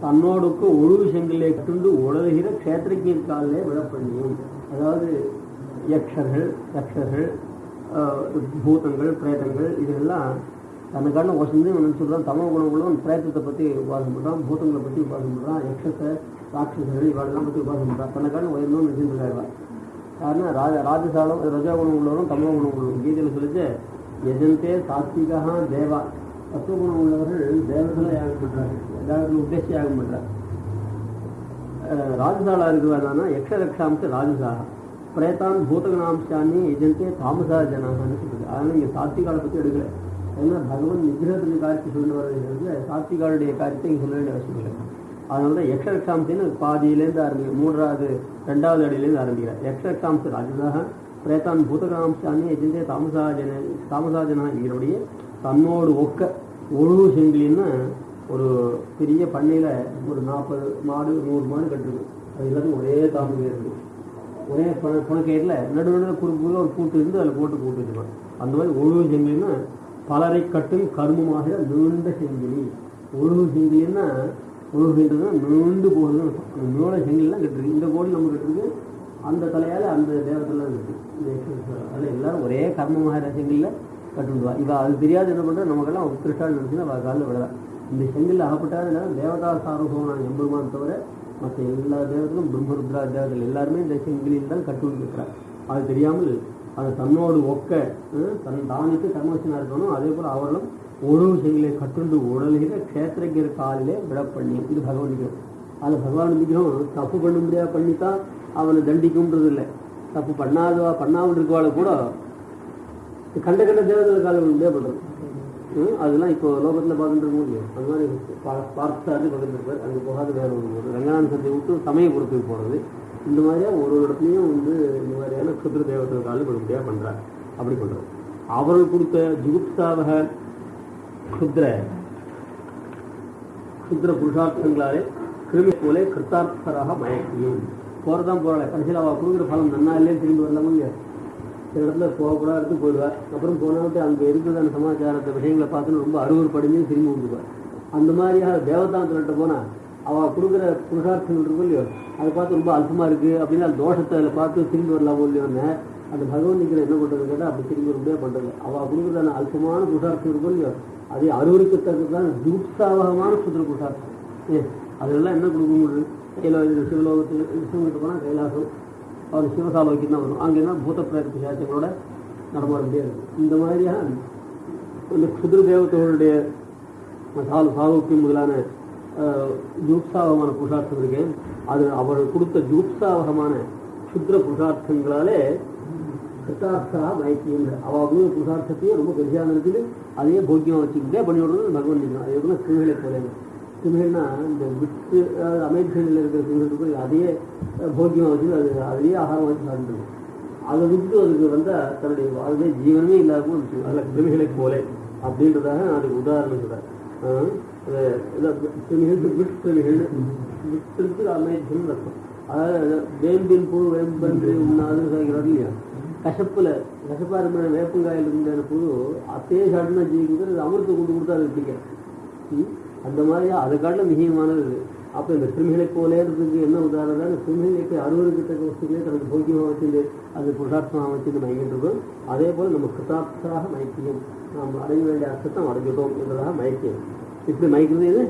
தன்னோடுக்கு ஒரு செங்கிலே கட்டுண்டு உலகிற கஷேத்திரக்கீர் காலிலே விழப்பண்ணியும் அதாவது யக்ஷர்கள் யக்ஷர்கள் ஆஹ், பூதங்கள் பிரேதங்கள் இதெல்லாம் தனக்கான ஒசந்து நினச்சிடுறான் தமோ குணங்களும் பிரயத்தத்தை பற்றி உபாசம் பண்ணுறான் பூதங்களை பற்றி உபாசம் பண்ணுறான் யக்ஷத்தை ராட்சசர்கள் இவாளெல்லாம் பற்றி உபாசம் பண்ணுறான் தனக்கான உயர்ந்தோம் நினைச்சிருக்காங்க காரணம் ராஜ ராஜசாலம் ரஜகுணம் உள்ளவரும் தமோ குணம் உள்ளவரும் கீதையில் சொல்லிச்சு எஜந்தே சாத்விகா தேவா. தத்துவகுணம் உள்ளவர்கள் தேவர்களை யாகம் பண்ணுறாங்க தேவர்கள் உத்தேசி யாகம் பண்ணுறாங்க ராஜசாலா இருக்கிறதானா யக்ஷ ரக்ஷாம்ச ராஜசாக பிரேதான் பூதகணாம்சானி எஜந்தே தாமசா ஜனாகன்னு சொல்லுது அதனால இங்கே சாத்விகாலை பற்றி எடுக்கலை. ஏன்னா பகவான் நிகிரகத்துக்கு காரியத்தை சொல்லி வர்றது சாத்திகாருடைய காரியத்தை இங்கே சொல்ல வேண்டிய அவசியம் இல்லை. அதனால தான் யக்ஷரக்ஷாம்சின்னு பாதியிலேருந்து ஆரம்பிக்க மூன்றாவது ரெண்டாவது அடியிலேருந்து ஆரம்பிக்கிறார். யக்ஷரக்ஷாம்ச ராஜதாக பிரேதான் பூதகாம்சானி எஜந்தே தாமசாஜன தாமசாஜனா இவருடைய தன்னோடு ஒக்க ஒழு செங்கிலின்னு ஒரு பெரிய பண்ணையில் ஒரு நாற்பது மாடு நூறு மாடு கட்டிருக்கும் அது எல்லாத்தையும் ஒரே தாமரை இருக்கு ஒரே பண பணக்கயிறில் நடு நடுவில் குறுக்கு ஒரு கூட்டு இருந்து அதில் போட்டு கூட்டு வச்சுப்பாங்க அந்த மாதிரி ஒழுகு செங்கிலின்னு பலரை கட்டும் கருமமாக நீண்ட செங்கிலி ஒழுகு செங்கிலின்னா ஒழுகுன்றதுன்னா நீண்டு போகுதுன்னு அர்த்தம். நீள செங்கிலாம் கட்டுருக்கு. இந்த கோடி நம்ம கட்டுருக்கு. அந்த தலையால் அந்த தேவத்தெல்லாம் இருக்கு அதில் எல்லாரும் ஒரே கர்மமாக செங்கிலில் கட்டுடுவா இவ அது தெரியாது என்ன பண்ணுறா நமக்கெல்லாம் உத்திருஷ்டால் நினச்சுன்னா அவள் காலில் விடலாம் இந்த செங்கில் அகப்பட்டாதுன்னா தேவதா சாரூபமான எம்பெருமான் தவிர மற்ற எல்லா தேவர்களும் பிரம்மருத்ரா தேவர்கள் எல்லாருமே இந்த செங்கிலில் தான் கட்டுவிக்கிறார் அது தெரியாமல் அது தன்னோடு ஒக்க தன் தானித்து கர்மவசனா இருக்கணும். அதே போல அவர்களும் ஒழுங்கு செய்யலை கட்டுண்டு உடலுகிற க்ஷேத்திரகிற காலிலே விடப்பண்ணி இது பகவான் விக்கிரம் அதில் பகவான் தப்பு பண்ண முடியாது பண்ணித்தான் அவனை தண்டிக்கும்ன்றது இல்லை தப்பு பண்ணாதவா பண்ணாமல் இருக்கவாளை கூட கண்ட கண்ட தேவதை காலம் முடியாது பண்ணுறது அதெல்லாம் இப்போ லோகத்தில் பார்த்துட்டு இருக்க முடியும் அந்த மாதிரி பா- பார்த்தாரு பக்கத்தில் அங்கே போகாத வேற ஒரு ஊர் ரங்கநாதன் சந்தை விட்டு சமயபுரத்துக்கு போகிறது இந்த மாதிரியா ஒரு ஒரு இடத்துலையும் வந்து இந்த மாதிரியான சுத்திர தேவத்தை காலம் முடியாது அப்படி பண்ணுறோம் அவர்கள் கொடுத்த ஜுகுப்தாவக க்ஷுத்ர க்ஷுத்ர புருஷார்த்தங்களாலே கிருமி போலே கிருத்தார்த்தராக மயக்கியும். போகிறதான் போகிறாள் கடைசியில் அவள் கொடுக்குற பலம் நன்னா இல்லைன்னு திரும்பி வரலாமா சில இடத்துல போகக்கூடாது எடுத்து போயிடுவார் அப்புறம் போனாட்டு அங்கே இருக்கிற அந்த சமாச்சாரத்தை விஷயங்களை பார்த்துன்னு ரொம்ப அறுவர் திரும்பி வந்துடுவார் அந்த மாதிரியாக தேவதாந்திரட்ட போனால் அவள் கொடுக்குற புருஷார்த்தம் இருக்கும் இல்லையோ. அதை பார்த்து ரொம்ப அல்பமாக இருக்குது அப்படின்னு அந்த தோஷத்தை அதில் பார்த்து திரும்பி வரலாமோ இல்லையோன்னு அந்த பகவான் நிற்கிற என்ன பண்ணுறது கேட்டால் அப்படி திரும்பி வர பண்ணுறது அவள் கொடுக்குற அந்த அல்பமான புருஷார்த்தம் இருக்கும் இல்லையோ. அதை அறுவருக்கத்தக்கது தான் ஜூப்சாவகமான சுத்திர புருஷார்த்தம். ஏ அதெல்லாம் என்ன கொடுக்க முடியுது கையில் சிவலோகத்தில் விஷ்ணுகிட்ட போனால் கைலாசம். அவர் சிவசாலோக்கியம் தான் வரும். அங்கே என்ன பூத்த பிரேத பிசாச்சங்களோட நடமாட முடியாது. இந்த மாதிரியாக இந்த குதிர தேவதைகளுடைய சால் சாலோக்கியம் முதலான ஜூப்சாவகமான புருஷார்த்தம் இருக்கு. அது அவர் கொடுத்த ஜூப்சாவகமான சுத்திர புருஷார்த்தங்களாலே கிருத்தார்த்தா மயக்கியம் அவாவது புருஷார்த்தத்தையே ரொம்ப பெருசாக இருக்குது அதையே போக்கியமாக வச்சுக்கிட்டே பண்ணி விடுறது பகவான் அது எப்படின்னா கிருமிகளை போல. சிறுகள்னா இந்த விட்டு அதாவது அமைச்சர்களில் இருக்கிற சிறுகளுக்கு அதையே போக்கியமாக வச்சு அது அதையே ஆகாரம் வச்சு சாப்பிட்டு அதை விட்டு அதுக்கு வந்தால் தன்னுடைய வாழ்வே ஜீவனமே இல்லாமல் அதில் கிருமிகளை போல. அப்படின்றதாக நான் அதுக்கு உதாரணம் சொல்கிறேன் கிருமிகள் விட்கிருமிகள் விட்டிருக்கு அமைச்சர் அதாவது வேம்பின் பூ வேம்பன்று உண்ணாது சொல்கிறார் இல்லையா கசப்புல கசப்பா இருக்கிற வேப்பங்காயில் இருந்த புழு அத்தையே சாட்டினா ஜீவிக்கிறது அது அமிர்தத்தை கொண்டு கொடுத்தா அது அந்த மாதிரி அதை காட்டிலும் மிகமானது இது. அப்போ இந்த கிருமிகளை போலேன்றதுக்கு என்ன உதாரணம்? இந்த கிருமிகளுக்கு அறுவருக்கு வஸ்துக்களே தனக்கு போக்கியமாக வச்சுட்டு அது புருஷார்த்தமாக வச்சுட்டு மயங்கின்றதும் அதே போல் நம்ம கிருத்தார்த்தராக மயக்கியும் நாம் அடைய வேண்டிய அர்த்தத்தை அடைஞ்சிட்டோம் என்பதாக மயக்கியம் இப்படி மயக்கிறது இது?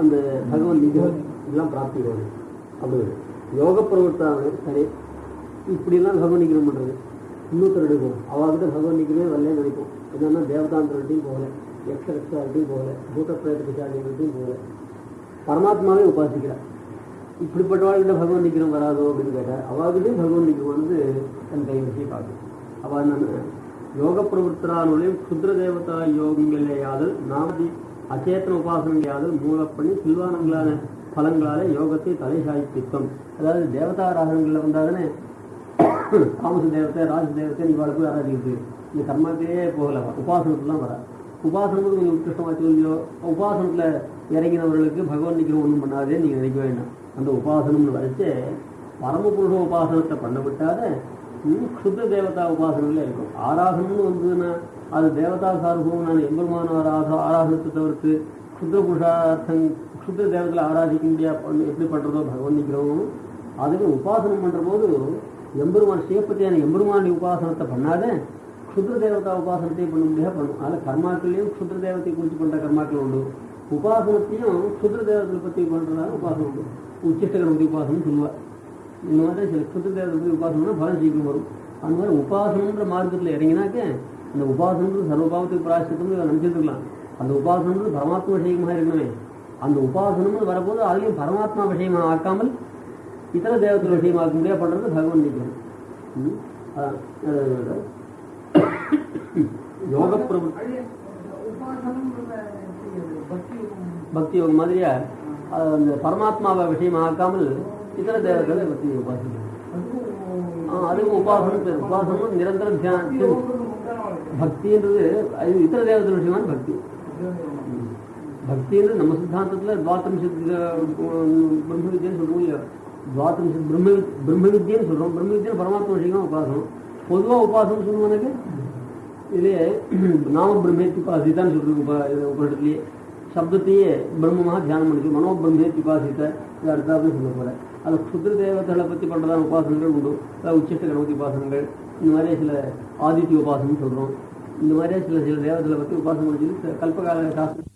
அந்த பகவன் நிஜம் இதெல்லாம் பிராப்திக்கிறது அப்படி யோக பிரவர்த்தான சரி. இப்படிலாம் பகவன் நிகிரம் பண்ணுறது இன்னொருத்தர் எடுக்கும் அவர்கிட்ட பகவன் நிக்கிறே வரலே நினைக்கும் என்னன்னா தேவதாந்திரட்டையும் போகல. யக்ஷ ரக்ஷார்ட்டையும் போகல. பூத பிரேத பிசாரிகள்ட்டையும் போகல. பரமாத்மாவே உபாசிக்கிறார். இப்படிப்பட்டவாழ்கிட்ட பகவன் நிக்கிறோம் வராதோ அப்படின்னு கேட்டால் அவர்கிட்டையும் பகவன் நிக்கிறோம் வந்து தன் கை வச்சு பார்க்கும். அவள் என்னன்னு யோக பிரவர்த்தனானுடைய குதிர தேவதா யோகங்களேயாதல் நாமதி அச்சேத்தன உபாசனையாதல் மூலப்பணி சில்வானங்களான பலங்களால யோகத்தை தலை சாய்ப்பித்தம் அதாவது தேவதா ராகங்களில் வந்தாதானே தாமச தேவத்தை ராஜ தேவத்தை நீ வாழ்க்கை ஆராதிக்கிறது இந்த கர்மாக்கே போகல உபாசனத்துலாம் வர. உபாசனம் நீங்கள் உத்கிருஷ்டமாச்சு இல்லையோ? உபாசனத்துல இறங்கினவர்களுக்கு பகவான் நிற்கிற ஒன்றும் பண்ணாதே நீங்க நினைக்க வேண்டாம். அந்த உபாசனம்னு வரைச்சு பரமபுருஷ உபாசனத்தை பண்ண விட்டாத ம், க்ஷுத்ர தேவதா உபாசனங்களே இருக்கும். ஆராகனம்னு வந்ததுன்னா அது தேவதா சார்பம் நான் எம்பெருமான ஆராத தவிர்த்து க்ஷுத்ர புருஷார்த்தம் க்ஷுத்ர தேவத்தில் ஆராதிக்க முடியா எப்படி பண்ணுறதோ பகவான் அதுக்கு உபாசனம் பண்ணுற போது எம்பெருமான் சிவப்பத்தியான எம்பெருமானுடைய உபாசனத்தை பண்ணாதே க்ஷுத்ர தேவதா உபாசனத்தையும் பண்ண முடியாது பண்ணும். அதில் கர்மாக்கள்லையும் க்ஷுத்ர தேவத்தை குறித்து பண்ணுற கர்மாக்கள் உண்டு. உபாசனத்தையும் க்ஷுத்ர தேவத்தை பற்றி பண்ணுறதால உபாசனம் உண்டு. உச்சிஷ்ட கணபதி உபாசனம் சொல்லுவார் இந்த மாதிரி சில க்ஷுத்ர தேவத்தை பற்றி உபாசனம்னா பலம் சீக்கிரம் வரும். அந்த மாதிரி உபாசனம்ன்ற மார்க்கத்தில் இறங்கினாக்க அந்த உபாசனம்ன்றது சர்வபாவத்துக்கு பிராயசித்தம்னு நினச்சிருக்கலாம். அந்த உபாசனம்ன்றது பரமாத்மா விஷயமாக இருக்கணுமே. அந்த உபாசனம்னு வரப்போது அதையும் பரமாத்மா விஷயமாக ஆக்காமல் இதர தேவத்தில் விஷயமாக்க முடியாது பண்றது பகவான். அஹ் யோக பிரபு பக்தி யோகம். மாதிரியா? அந்த பரமாத்மாவை விஷயமா ஆக்காமல் இதர தேவர்களை பக்தி உபாசனம் ஆ, அதுவும் உபாசனம் பேர். உபாசனம் நிரந்தர தியானம். பக்தின்றது அது இதர தேவதை விஷயமான பக்தி. பக்தின்றது நம்ம சித்தாந்தத்துல துவாத்தம்சத்துக்கு பிரம்ம வித்யான்னு சொல்லுவோம் இல்லையா? பிரம்ம பிரம்ம வித்யான்னு சொல்றோம். பிரம்ம வித்யா பரமாத்மா விஷயமா உபாசனம். பொதுவா உபாசனம் சொல்லுவோம் எனக்கு. இதுலயே நாம பிரம்மேத்தி உபாசித்தான்னு சொல்றது உப இது உபனிடத்துலயே சப்தத்தையே பிரம்மமாக தியானம் பண்ணிச்சு. மனோ பிரம்மேத்தி உபாசித்த இது அடுத்தாப்புல சொல்ல போறேன். அது சுத்திர தேவதைகளை பற்றி பண்ணுறதான உபாசனங்கள் உண்டு. உச்சிஷ்ட கணபதி உபாசனங்கள். இந்த மாதிரி சில ஆதித்ய உபாசனம் சொல்கிறோம் இந்த மாதிரியே சில சில தேவதைகளை பற்றி உபாசனம் பண்ணி கல்பகால சாஸ்திரம்